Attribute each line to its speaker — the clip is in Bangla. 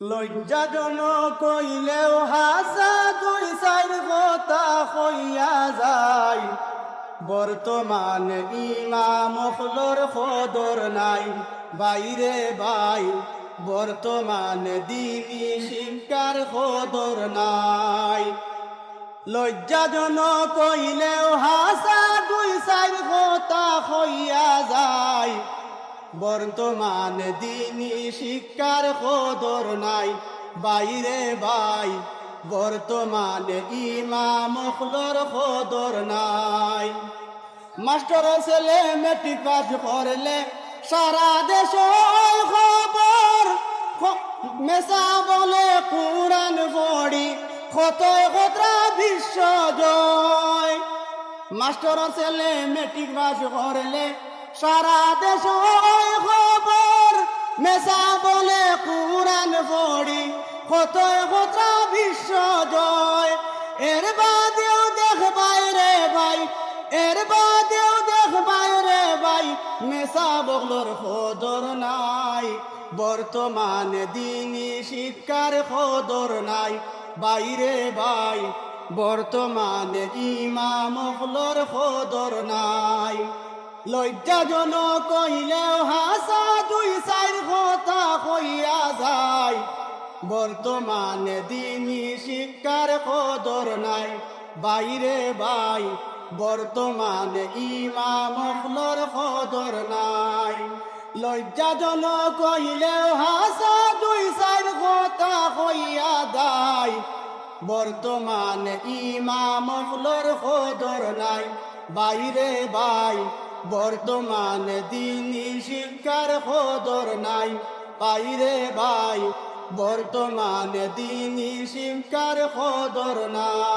Speaker 1: লজ্জাজন কইলেও হাসা দুই চার কথা হইয়া যায়। বর্তমান ইমাম ফলর খদর নাই, বাইরে বাই। বর্তমান দিনী শিক্ষার খদর নাই। লজ্জাজন কইলেও হাসা দুই যায় বর্তমান দিনী শিক্ষার খদর নাই। বাইরে বাই বর্তমান ইমাম খলর খদর নাই। মাস্টার ছেলে মেট্রিক পাস করলে সারা দেশ খবর মেসা বলে কোরআন পড়ি কত কতরা বিশ্ব জয়। মাস্টার ছেলে মেট্রিক পাস করলে সারা দেশ খবর। মেসা বলে কোরআন পড়ি, কত কতরা বিশ্ব জয়। এর বাদেও দেখ বাইরে ভাই, এর বাদেও দেখ বাইরে ভাই মেসা বগলোর খদর নাই। বর্তমানে দিনী শিক্ষার খদর নাই। বাইরে ভাই, বর্তমানে ইমাম হলর খদর নাই। লজ্জাজন কইলেও হাসা দুই চার কথা কইয়া যায়। বর্তমানে দিনী শিক্ষার কদর নাই, বাইরে বাই, বর্তমানে ইমাম হলর কদর নাই। লজ্জাজন কইলেও হাসা দুই চার কথা কইয়া দায় বর্তমানে ইমাম হলর কদর নাই, বাইরে বাই বর্তমানে দিনী শিক্ষার খোদর নাই। বাইরে ভাই বর্তমানে দিনী শিক্ষার খোদর নাই।